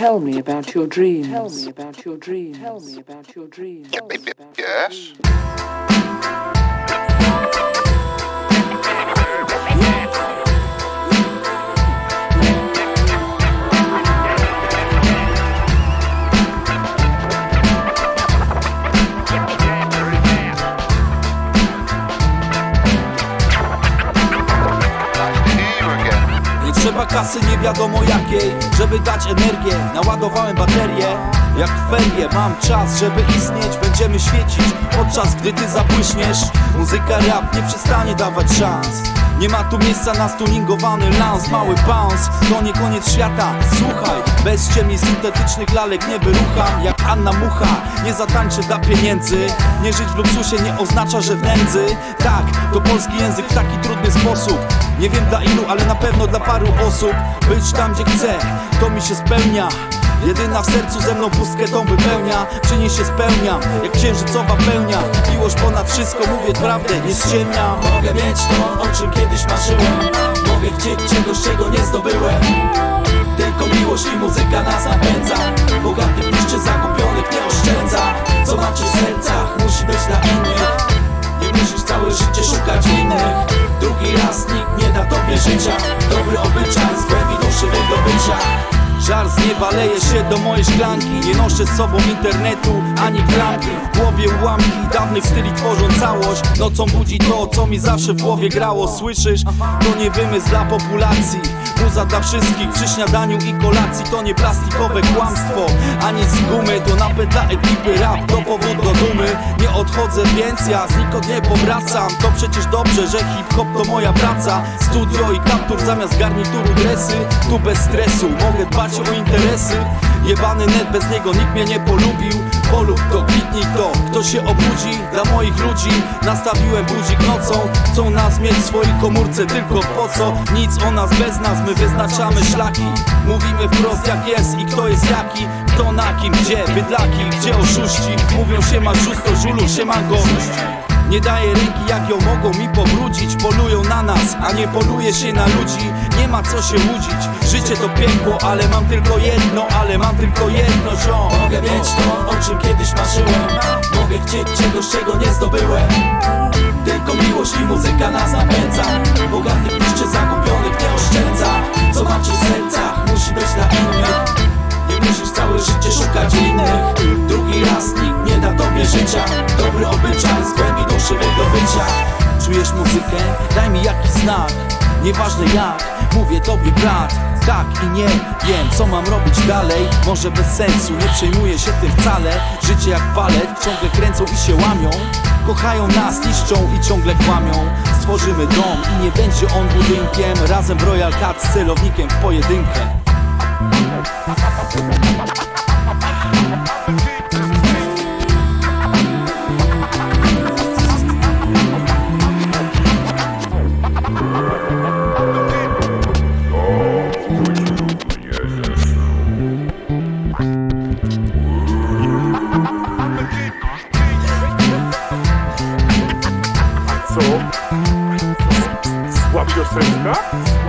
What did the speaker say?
Tell me about your dreams. Tell me about your dreams. Tell me about your dreams. Tell about your Yes. Again. Nie trzeba kasy nie wiadomo jakiej. Żeby dać energię, naładowałem baterię. Jak ferie, mam czas, żeby istnieć. Będziemy świecić, podczas gdy ty zabłyśniesz. Muzyka rap nie przestanie dawać szans nie ma tu miejsca na stuningowany lans Mały bounce, to nie koniec świata Słuchaj, bez ciemni syntetycznych lalek nie wyrucham Jak Anna Mucha, nie zatańczę dla pieniędzy. Nie żyć w luksusie nie oznacza, że w nędzy. Tak, to polski język w taki trudny sposób. Nie wiem dla ilu, ale na pewno dla paru osób. Być tam gdzie chcę, to mi się spełnia Jedyna w sercu ze mną pustkę tą wypełnia Czyni się spełniam, jak księżycowa pełnia. Miłość ponad wszystko, mówię prawdę, nie ściemniam Mogę mieć to, o czym kiedyś marzyłem. Mogę chcieć czegoś, czego nie zdobyłem. Tylko miłość i muzyka nas napędza. Bogaty piszczy zagubionych nie oszczędza. Co macie w sercach, musi być dla innych. Nie musisz całe życie szukać innych. Drugi raz nikt nie da tobie życia. Dobry obyczaj nieba leje się do mojej szklanki. Nie noszę z sobą internetu ani klamki W głowie ułamki dawnych styli tworzą całość. Nocą budzi to, co mi zawsze w głowie grało. Słyszysz? To nie wymysł dla populacji. Muza dla wszystkich przy śniadaniu i kolacji. To nie plastikowe kłamstwo, ani z gumy. To napęd dla ekipy rap, to powód do dumy. Nie odchodzę więc ja znikąd nie powracam. To przecież dobrze, że hip-hop to moja praca. Studio i kaptur zamiast garnituru dresy. Tu bez stresu, mogę dbać o interesy. Jebany net, bez niego nikt mnie nie polubił. Polub to, kliknij to, kto się obudzi Dla moich ludzi. Nastawiłem budzik nocą Chcą nas mieć w swojej komórce, tylko po co? Nic o nas bez nas, my wyznaczamy szlaki. Mówimy wprost jak jest i kto jest jaki. Kto na kim, gdzie, bydlaki, gdzie oszuści. Mówią się ma szósto, żulu, gość nie daję ręki jak ją mogą mi pobrudzić Polują na nas, a nie poluje się na ludzi. Nie ma co się łudzić. Życie to piekło, ale mam tylko jedno Ale mam tylko jedno, ziom. Mogę mieć to, o czym kiedyś marzyłem. Mogę chcieć czegoś, czego nie zdobyłem. Tylko miłość i muzyka nas napędza. Bogaty piszczy zagubionych nie oszczędza. Co macie w sercach, musi być dla innych. Nie musisz całe życie szukać innych. Drugi raz nikt nie da tobie życia Czujesz muzykę? Daj mi jakiś znak Nieważne jak, mówię tobie brat. Tak i nie, wiem co mam robić dalej. Może bez sensu, nie przejmuję się tym wcale. Życie jak balet, ciągle kręcą i się łamią. Kochają nas, niszczą i ciągle kłamią. Stworzymy dom i nie będzie on budynkiem. Razem Royal Cut z celownikiem w pojedynkę Huh?